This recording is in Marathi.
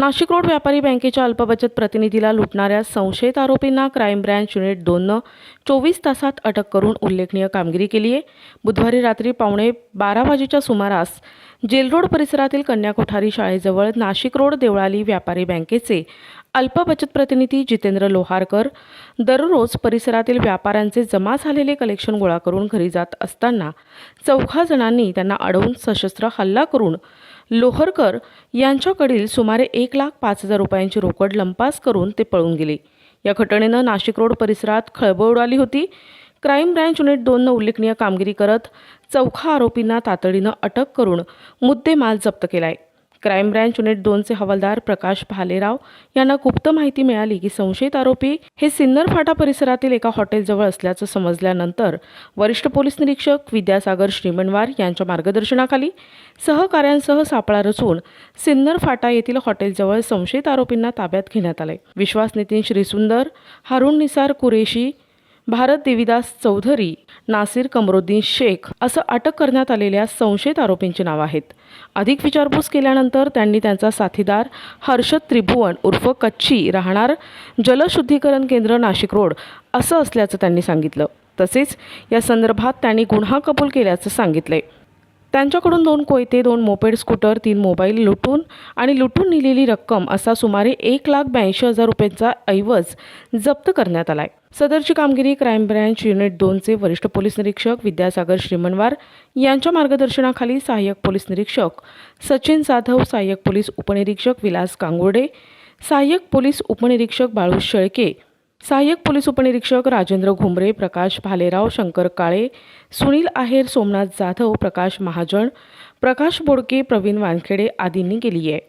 नाशिक रोड व्यापारी बँकेच्या अल्पबचत प्रतिनिधीला लुटणाऱ्या संशयित आरोपींना क्राईम ब्रँच युनिट दोननं चोवीस तासात अटक करून उल्लेखनीय कामगिरी केली आहे बुधवारी रात्री पावणे बारा वाजेच्या सुमारास जेलरोड परिसरातील कन्या कोठारी शाळेजवळ नाशिक रोड देवळाली व्यापारी बँकेचे अल्पबचत प्रतिनिधी जितेंद्र लोहारकर दररोज परिसरातील व्यापाऱ्यांचे जमा झालेले कलेक्शन गोळा करून घरी जात असताना चौघा जणांनी त्यांना अडवून सशस्त्र हल्ला करून लोहरकर यांच्याकडील सुमारे एक लाख पाच हजार रुपयांची रोकड लंपास करून ते पळून गेले. या घटनेनं नाशिक रोड परिसरात खळबळ उडाली होती. क्राईम ब्रँच युनिट दोननं उल्लेखनीय कामगिरी करत चौखा आरोपींना तातडीनं अटक करून मुद्देमाल जप्त केला आहे क्राईम ब्रँच युनिट दोनचे हवालदार प्रकाश भालेराव यांना गुप्त माहिती मिळाली की संशयित आरोपी हे सिन्नर फाटा परिसरातील एका हॉटेलजवळ असल्याचं समजल्यानंतर वरिष्ठ पोलीस निरीक्षक विद्यासागर श्रीमणवार यांच्या मार्गदर्शनाखाली सहकाऱ्यांसह सापळा रचून सिन्नर फाटा येथील हॉटेलजवळ संशयित आरोपींना ताब्यात घेण्यात आले. विश्वास नितीन श्रीसुंदर हारुण निसार कुरेशी भारत देविदास चौधरी नासिर कमरुद्दीन शेख असं अटक करण्यात आलेल्या संशयित आरोपींची नावं आहेत. अधिक विचारपूस केल्यानंतर त्यांनी त्यांचा साथीदार हर्षद त्रिभुवन उर्फ कच्ची राहणार जलशुद्धीकरण केंद्र नाशिक रोड असं असल्याचं त्यांनी सांगितलं. तसेच या संदर्भात त्यांनी गुन्हा कबूल केल्याचं सांगितलंय. त्यांच्याकडून दोन कोयते दोन मोपेड स्कूटर तीन मोबाईल लुटून आणि लुटून नेलेली रक्कम असा सुमारे एक लाख ब्याऐंशी हजार रुपयांचा ऐवज जप्त करण्यात आलाय. सदरची कामगिरी क्राईम ब्रँच युनिट दोनचे वरिष्ठ पोलीस निरीक्षक विद्यासागर श्रीमनवार यांच्या मार्गदर्शनाखाली सहाय्यक पोलीस निरीक्षक सचिन जाधव सहाय्यक पोलीस उपनिरीक्षक विलास कांगोडे सहाय्यक पोलीस उपनिरीक्षक बाळू शेळके सहाय्यक पोलीस उपनिरीक्षक राजेंद्र घुमरे प्रकाश भालेराव शंकर काळे सुनील आहेर सोमनाथ जाधव प्रकाश महाजन प्रकाश बोडके प्रवीण वानखेडे आदींनी केली आहे.